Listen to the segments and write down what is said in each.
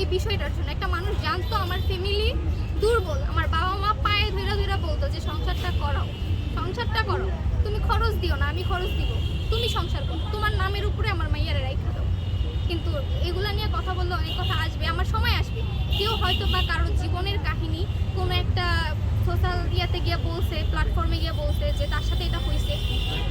এই বিষয়টার জন্য। একটা মানুষ জানতো আমার ফ্যামিলি দুর্বল, আমার বাবা মা পায়ে ধরে ধরে বলতো যে, সংসারটা করাও, সংসারটা করো। তুমি খরচ দিও না, আমি খরচ দিব। তুমি সংসার করো। তোমার নামের উপরে আমার মাইয়ারে রাইখা দাও। কিন্তু এগুলা নিয়ে কথা বললে অনেক কথা আসবে, আমার সময় আসবে। কেউ হয়তো বা কারোর জীবনের কাহিনী, কোনো একটা সোশ্যাল ইয়াতে গিয়ে বলছে প্ল্যাটফর্মে গিয়ে বলছে যে তার সাথে এটা হয়েছে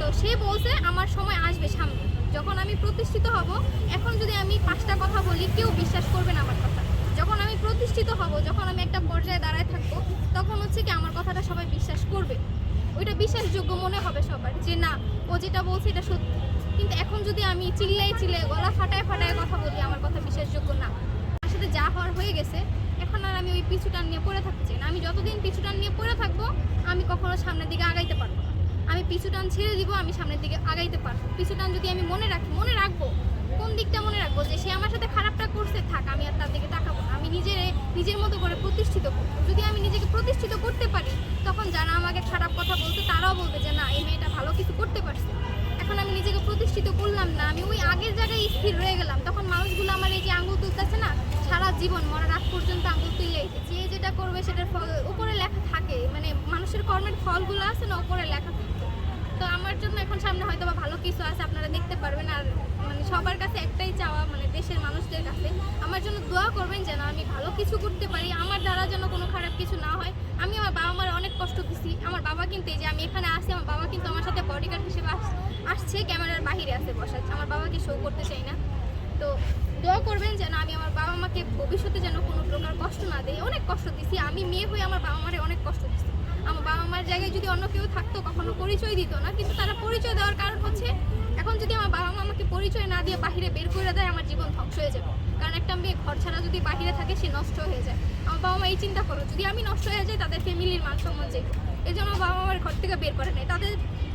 তো সে বলছে, আমার সময় আসবে সামনে। যখন আমি প্রতিষ্ঠিত হব, এখন যদি আমি পাঁচটা কথা বলি, কেউ বিশ্বাস করবে না আমার কথা। যখন আমি প্রতিষ্ঠিত হব, যখন আমি একটা পর্যায়ে দাঁড়ায় থাকব, তখন হচ্ছে কি আমার কথাটা সবাই বিশ্বাস করবে। ওইটা বিশ্বাসযোগ্য মনে হবে সবার যে না, ও যেটা বলছে এটা সত্যি। কিন্তু এখন যদি আমি চিল্লাই চিল্লাই গলা ফাটায় ফাটায় কথা বলি, আমার কথা বিশ্বাসযোগ্য না। আমার সাথে যা হওয়ার হয়ে গেছে এখন আর আমি ওই পিছুটান নিয়ে পড়ে চাই না। আমি যতদিন পিছুটান নিয়ে পড়ে থাকব, আমি কখনো সামনের দিকে আগাইতে পারব না। আমি পিছুটান ছেড়ে দিব, আমি সামনের দিকে আগাইতে পারব। পিছুটান যদি আমি মনে রাখি, মনে রাখব, কোন দিকটা মনে রাখব যে সে আমার সাথে খারাপটা করছে, থাক, আমি আর তার দিকে তাকাবো না। আমি নিজের নিজের মতো করে প্রতিষ্ঠিত করব। যদি আমি নিজেকে প্রতিষ্ঠিত করতে পারি, তখন যারা আমাকে খারাপ কথা বলছে, তারাও বলবে যে, না, এই মেয়েটা ভালো কিছু করতে পারছে এখন আমি নিজেকে প্রতিষ্ঠিত করলাম না, আমি ওই আগের জায়গায় স্থির রয়ে গেলাম। তখন মানুষগুলো আমার এই যে আঙুল তুলতেছে না জীবন মরার পর্যন্ত আঙুল তুলে যে যেটা করবে সেটার ফল, উপরে লেখা থাকে মানে মানুষের কর্মের ফলগুলো আছে না, উপরে লেখা থাকে। তো আমার জন্য এখন সামনে হয়তো বা ভালো কিছু আছে, আপনারা দেখতে পারবেন। আর মানে সবার কাছে একটাই চাওয়া মানে দেশের মানুষদের কাছে, আমার জন্য দোয়া করবেন যেন আমি ভালো কিছু করতে পারি, আমার দ্বারা যেন কোনো খারাপ কিছু না হয়। আমি আমার বাবা মার অনেক কষ্ট দিছি, আমার বাবা কিন্তু এই যে আমি এখানে আসি আমার বাবা কিন্তু আমার সাথে বডিগার্ড হিসেবে আস- আসছে, ক্যামেরার বাহিরে আছে বসা আমার বাবাকে শো করতে চাই না তো দোয়া করবেন যেন আমি আমার বাবা মাকে ভবিষ্যতে যেন কোনো প্রকার কষ্ট না দেয়। অনেক কষ্ট দিছি। আমি মেয়ে হয়ে আমার বাবা মারে অনেক কষ্ট দিছি। আমার বাবা মার জায়গায় যদি অন্য কেউ থাকতো, কখনো পরিচয় দিত না। কিন্তু তারা পরিচয় দেওয়ার কারণ হচ্ছে, এখন যদি আমার বাবা মা আমাকে পরিচয় না দিয়ে বাহিরে বের করে দেয়, আমার জীবন ধ্বংস হয়ে যাবে। কারণ একটা মেয়ে ঘর ছাড়া যদি বাহিরে থাকে, সে নষ্ট হয়ে যায়। আমার বাবা মা এই চিন্তা করো, যদি আমি নষ্ট হয়ে যাই, তাদের ফ্যামিলির মান সম্মান যে এই জন্য আমার বাবা মার ঘর থেকে বের করে নেয় তাদের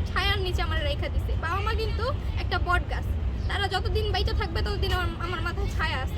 ছায়ার নিচে আমার রেখা দিছে। বাবা মা কিন্তু একটা বট গাছ তারা যতদিন বাইচে থাকবে, ততদিন আমার আমার মাথায় ছায়া আছে।